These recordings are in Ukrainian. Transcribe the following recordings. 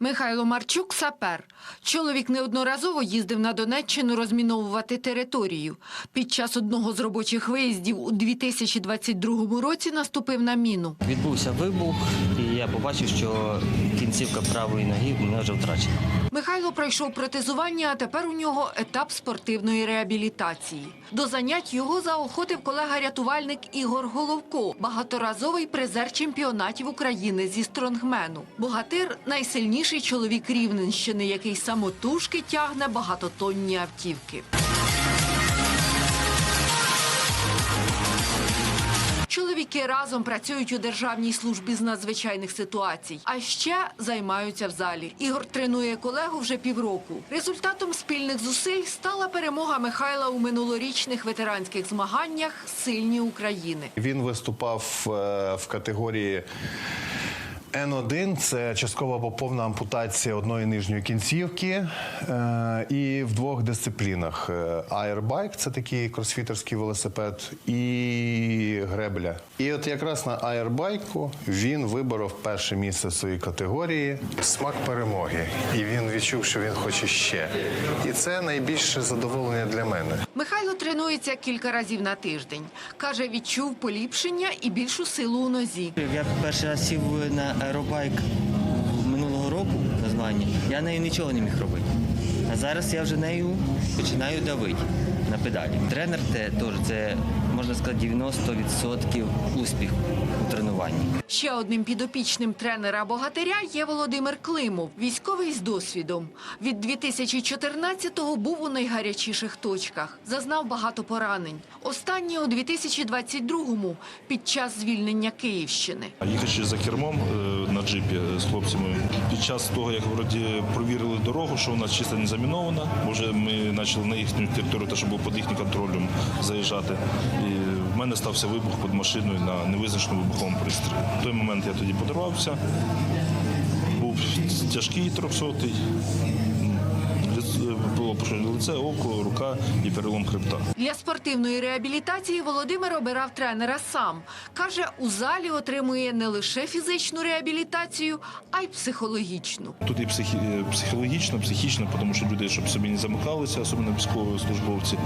Михайло Марчук сапер. Чоловік неодноразово їздив на Донеччину розміновувати територію. Під час одного з робочих виїздів у 2022 році наступив на міну. Відбувся вибух, і я побачив, що кінцівка правої ноги в мене вже втрачена. Михайло пройшов протезування, а тепер у нього етап спортивної реабілітації. До занять його заохотив колега-рятувальник Ігор Головко, багаторазовий призер чемпіонатів України зі стронгмену. Богатир найсильніший чоловік Рівненщини, який самотужки тягне багатотонні автівки. Чоловіки разом працюють у Державній службі з надзвичайних ситуацій, а ще займаються в залі. Ігор тренує колегу вже півроку. Результатом спільних зусиль стала перемога Михайла у минулорічних ветеранських змаганнях Сильні України. Він виступав е, в категорії Н1 це часткова або повна ампутація одної нижньої кінцівки. е, І в двох дисциплінах: Е, аербайк це такий кросфітерський велосипед, і гребля. І от якраз на аербайку він виборов перше місце в своїй категорії. Смак перемоги. І він відчув, що він хоче ще. І це найбільше задоволення для мене. Михайло тренується кілька разів на тиждень. Каже, відчув поліпшення і більшу силу у нозі. Я перший раз сів на аеробайк минулого року на змагання. Я нею нічого не міг робити. А зараз я вже нею починаю давити на педалі. Тренер те теж це можна сказати 90% успіх у тренуванні. Ще одним підопічним тренера богатиря є Володимир Климов, військовий з досвідом. Від 2014-го був у найгарячіших точках, зазнав багато поранень. Останнє у 2022-му під час звільнення Київщини. А Їхавши за кермом е, джипі з хлопцями, під час того, як вроді провірили дорогу, що вона чисто не замінована, бо вже ми почали на їхню територію, те, що було під їхнім контролем, заїжджати. І в мене стався вибух під машиною на невизначеному вибуховому пристрої. В той момент я тоді подорвався, був тяжкий трьохсотий. Було пошкоджено лице, око, рука і перелом хребта. Для спортивної реабілітації Володимир обирав тренера сам. Каже, у залі отримує не лише фізичну реабілітацію, а й психологічну. Тут і психі... психологічно, психічно, тому що люди, щоб собі не замикалися, особливо військові службовці.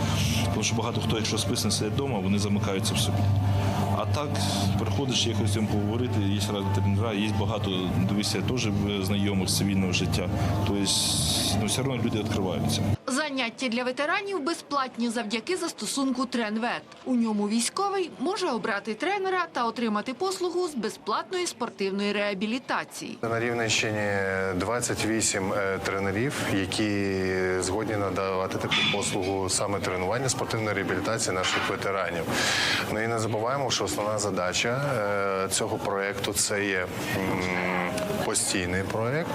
Тому що багато хто, якщо списаний сидять вдома, вони замикаються в собі. А так приходиш якось з цим поговорити, є ради тренера, є багато дивися, теж знайомих з цивільного життя. Тобто, ну, все одно люди відкриваються. Заняття для ветеранів безплатні завдяки застосунку Тренвет. У ньому військовий може обрати тренера та отримати послугу з безплатної спортивної реабілітації. На Рівненщині 28 е, тренерів, які згодні надавати таку послугу саме тренування спортивної реабілітації наших ветеранів. Ну і не забуваємо, що основна задача е, цього проєкту це є постійний проєкт,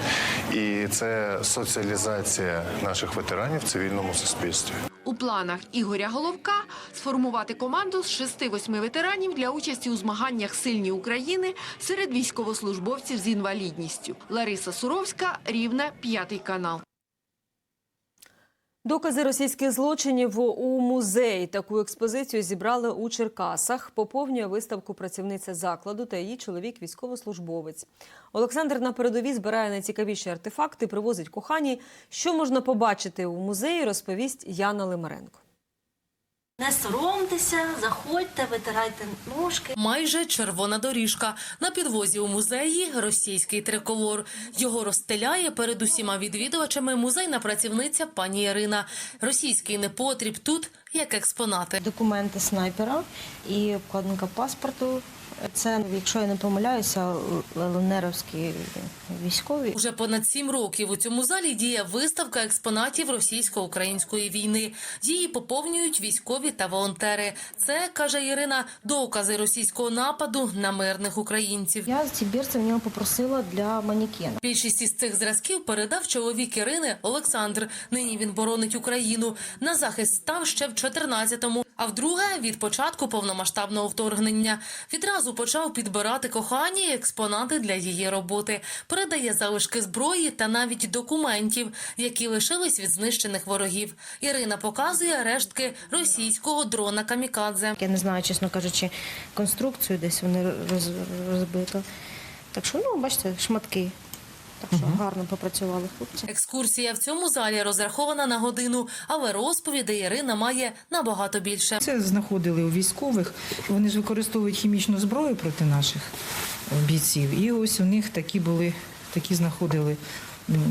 і це соціалізація наших ветеранів в цивільному суспільстві. У планах Ігоря Головка сформувати команду з 6-8 ветеранів для участі у змаганнях Сильні України серед військовослужбовців з інвалідністю. Лариса Суровська, Рівне, п'ятий канал. Докази російських злочинів у музеї. Таку експозицію зібрали у Черкасах. Поповнює виставку працівниця закладу та її чоловік військовослужбовець. Олександр на передовій збирає найцікавіші артефакти, привозить кохані. Що можна побачити у музеї, розповість Яна Лимаренко. Не соромтеся, заходьте, витирайте ножки. Майже червона доріжка. На підвозі у музеї російський триколор. Його розстеляє перед усіма відвідувачами музейна працівниця пані Ірина. Російський непотріб тут як експонати. документи снайпера і обкладинка паспорту. Це, якщо я не помиляюся, ЛНРовські військові. Уже понад сім років у цьому залі діє виставка експонатів російсько-української війни. Її поповнюють військові та волонтери. Це каже Ірина, докази російського нападу на мирних українців. Я ці бірці в нього попросила для манікена. Більшість із цих зразків передав чоловік Ірини Олександр. Нині він боронить Україну. На захист став ще в 14-му, а вдруге від початку повномасштабного вторгнення. Відразу почав підбирати кохані експонати для її роботи. Передає залишки зброї та навіть документів, які лишились від знищених ворогів. Ірина показує рештки російського дрона Камікадзе. Я не знаю, чесно кажучи, конструкцію десь вони роз, розбито. Так що, ну, бачите, шматки. Так що гарно попрацювали хлопці. Екскурсія в цьому залі розрахована на годину, але розповідей Ірина має набагато більше. Це знаходили у військових. Вони ж використовують хімічну зброю проти наших бійців. І ось у них такі були, такі знаходили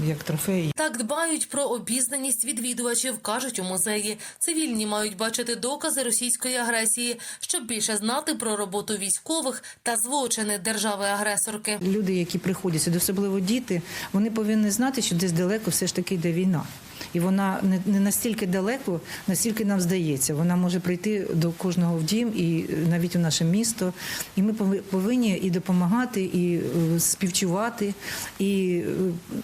як трофеї. Так дбають про обізнаність відвідувачів, кажуть у музеї. Цивільні мають бачити докази російської агресії, щоб більше знати про роботу військових та злочини держави-агресорки. Люди, які приходять сюди, особливо діти, вони повинні знати, що десь далеко все ж таки йде війна. І вона не, не настільки далеко, настільки нам здається. Вона може прийти до кожного в дім і е, навіть у наше місто. І ми пови- повинні і допомагати, і е, співчувати, і е,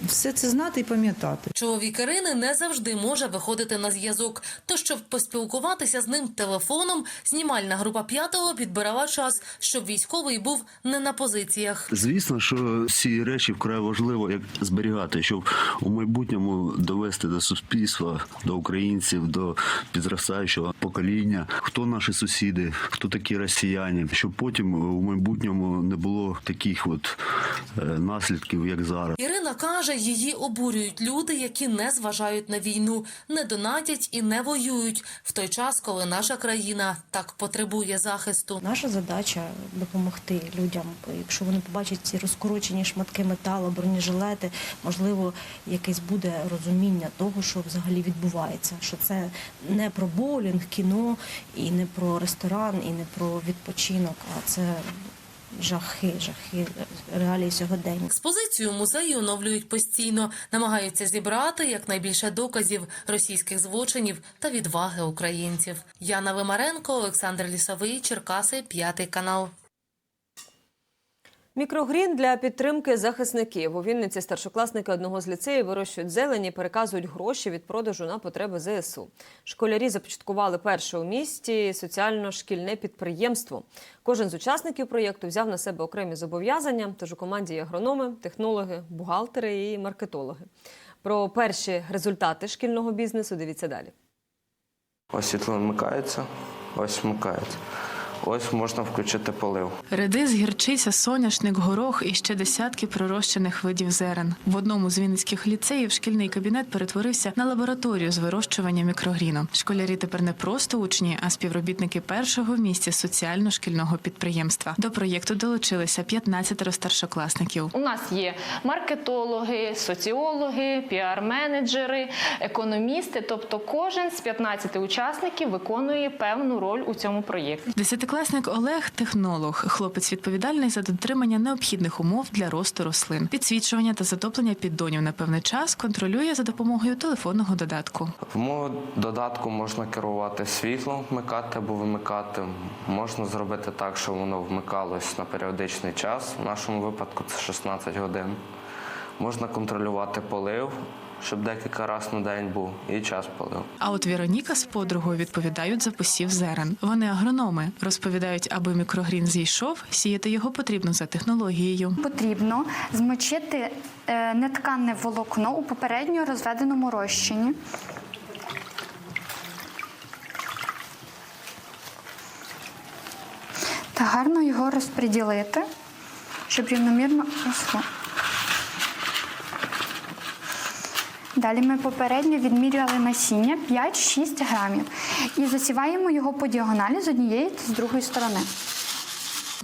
все це знати і пам'ятати. Чоловік Ірини не завжди може виходити на зв'язок. То щоб поспілкуватися з ним телефоном, знімальна група п'ятого підбирала час, щоб військовий був не на позиціях. Звісно, що ці речі вкрай важливо як зберігати, щоб у майбутньому довести до суспільства, до українців, до підростаючого покоління, хто наші сусіди, хто такі росіяни, щоб потім у майбутньому не було таких от е, наслідків, як зараз. Ірина каже, її обурюють люди, які не зважають на війну, не донатять і не воюють в той час, коли наша країна так потребує захисту. Наша задача допомогти людям. Якщо вони побачать ці розкорочені шматки металу, бронежилети, можливо, якесь буде розуміння того, що взагалі відбувається. Що це не про боулінг, кіно, і не про ресторан, і не про відпочинок, а це жахи, жахи реалії сьогодення. Експозицію музею оновлюють постійно, намагаються зібрати якнайбільше доказів російських злочинів та відваги українців. Яна Вимаренко, Олександр Лісовий, Черкаси, п'ятий канал. Мікрогрін для підтримки захисників. У Вінниці старшокласники одного з ліцеїв вирощують зелені, переказують гроші від продажу на потреби ЗСУ. Школярі започаткували перше у місті соціально-шкільне підприємство. Кожен з учасників проєкту взяв на себе окремі зобов'язання. Тож у команді є агрономи, технологи, бухгалтери і маркетологи. Про перші результати шкільного бізнесу дивіться далі. Ось світло вмикається, ось вмикається. Ось можна включити полив. Редис, гірчиця, соняшник, горох і ще десятки пророщених видів зерен. В одному з вінницьких ліцеїв шкільний кабінет перетворився на лабораторію з вирощування мікрогріну. Школярі тепер не просто учні, а співробітники першого в місті соціально-шкільного підприємства. До проєкту долучилися 15 старшокласників. У нас є маркетологи, соціологи, піар-менеджери, економісти. Тобто, кожен з 15 учасників виконує певну роль у цьому проєкті. Десятикласник Олег технолог. Хлопець відповідальний за дотримання необхідних умов для росту рослин. Підсвічування та затоплення піддонів на певний час контролює за допомогою телефонного додатку. В мого додатку можна керувати світлом, вмикати або вимикати. Можна зробити так, щоб воно вмикалось на періодичний час. В нашому випадку це 16 годин. Можна контролювати полив, щоб декілька разів на день був, і час полив. А от Вероніка з подругою відповідають за посів зерен. Вони агрономи розповідають, аби мікрогрін зійшов, сіяти його потрібно за технологією. Потрібно змочити е, нетканне волокно у попередньо розведеному розчині. Та гарно його розподілити, щоб рівномірно росло. Далі ми попередньо відмірювали насіння 5-6 грамів і засіваємо його по діагоналі з однієї та з другої сторони.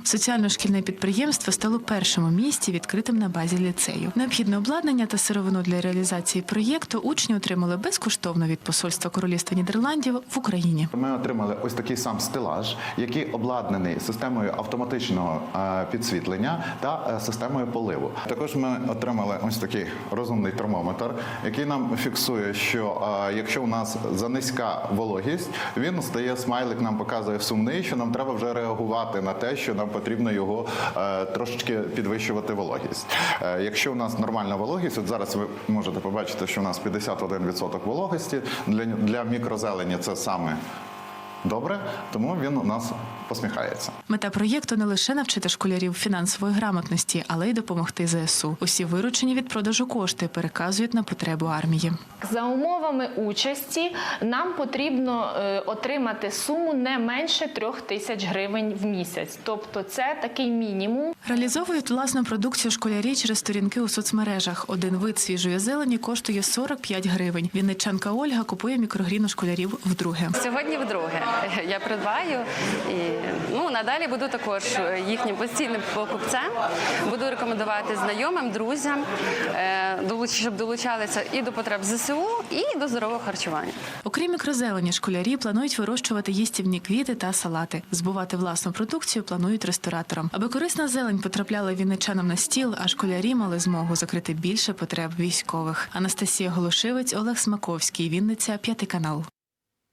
Соціально-шкільне підприємство стало першим у місті відкритим на базі ліцею. Необхідне обладнання та сировину для реалізації проєкту учні отримали безкоштовно від посольства Королівства Нідерландів в Україні. Ми отримали ось такий сам стелаж, який обладнаний системою автоматичного е, підсвітлення та е, системою поливу. Також ми отримали ось такий розумний термометр, який нам фіксує, що е, якщо у нас занизька вологість, він стає смайлик, нам показує сумний, що нам треба вже реагувати на те, що нам потрібно його е, трошечки підвищувати вологість. Е, якщо у нас нормальна вологість, от зараз ви можете побачити, що у нас 51% вологості для, для мікрозелені це саме добре, тому він у нас посміхається. Мета проєкту не лише навчити школярів фінансової грамотності, але й допомогти ЗСУ. Усі виручені від продажу кошти переказують на потребу армії. За умовами участі нам потрібно е, отримати суму не менше трьох тисяч гривень в місяць. Тобто це такий мінімум. Реалізовують власну продукцію школярі через сторінки у соцмережах. Один вид свіжої зелені коштує 45 гривень. Вінничанка Ольга купує мікрогрін у школярів вдруге. Сьогодні вдруге я придбаю і ну надалі буду також їхнім постійним покупцем. Буду рекомендувати знайомим, друзям, е, щоб долучалися і до потреб ЗСУ, і до здорового харчування. Окрім мікрозелені, школярі планують вирощувати їстівні квіти та салати. Збувати власну продукцію планують рестораторам. Аби корисна зелень потрапляла вінничанам на стіл, а школярі мали змогу закрити більше потреб військових. Анастасія Голошевець, Олег Смаковський, Вінниця, п'ятий канал.